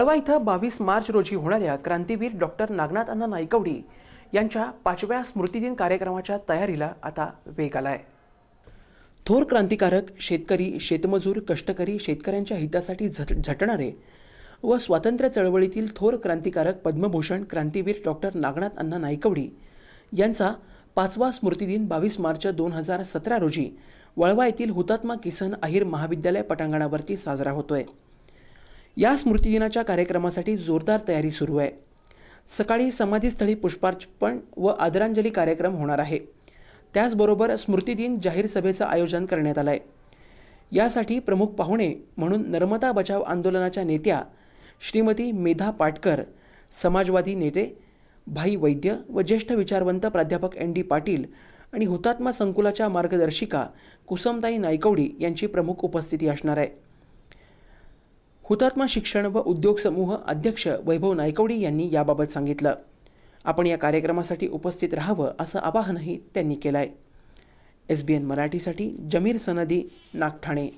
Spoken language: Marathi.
तळवा इथं बावीस मार्च रोजी होणाऱ्या क्रांतीवीर डॉक्टर नागनाथ अण्णा नाईकवडी यांच्या पाचव्या स्मृतिदिन कार्यक्रमाच्या तयारीला आता वेग आलाय. थोर क्रांतिकारक शेतकरी शेतमजूर कष्टकरी शेतकऱ्यांच्या हितासाठी झट झटणारे व स्वातंत्र्य चळवळीतील थोर क्रांतिकारक पद्मभूषण क्रांतीवीर डॉक्टर नागनाथ अण्णा नाईकवडी यांचा पाचवा स्मृतिदिन बावीस मार्च दोन हजार सतरा रोजी वळवा येथील हुतात्मा किसन अहिर महाविद्यालय पटांगणावरती साजरा होतोय. या स्मृतिदिनाच्या कार्यक्रमासाठी जोरदार तयारी सुरू आहे. सकाळी समाधीस्थळी पुष्पार्पण व आदरांजली कार्यक्रम होणार आहे. त्याचबरोबर स्मृतिदिन जाहीर सभेचं आयोजन करण्यात आलं आहे यासाठी प्रमुख पाहुणे म्हणून नर्मदा बचाव आंदोलनाच्या नेत्या श्रीमती मेधा पाटकर समाजवादी नेते भाई वैद्य व ज्येष्ठ विचारवंत प्राध्यापक एन डी पाटील आणि हुतात्मा संकुलाच्या मार्गदर्शिका कुसमताई नायकवडी यांची प्रमुख उपस्थिती असणार आहे. हुतात्मा शिक्षण व उद्योग समूह अध्यक्ष वैभव नायकवडी यांनी याबाबत सांगितलं. आपण या कार्यक्रमासाठी उपस्थित राहावं असं आवाहनही त्यांनी केलं आहे एस बी एन मराठीसाठी जमीर सनदी नागठाणे.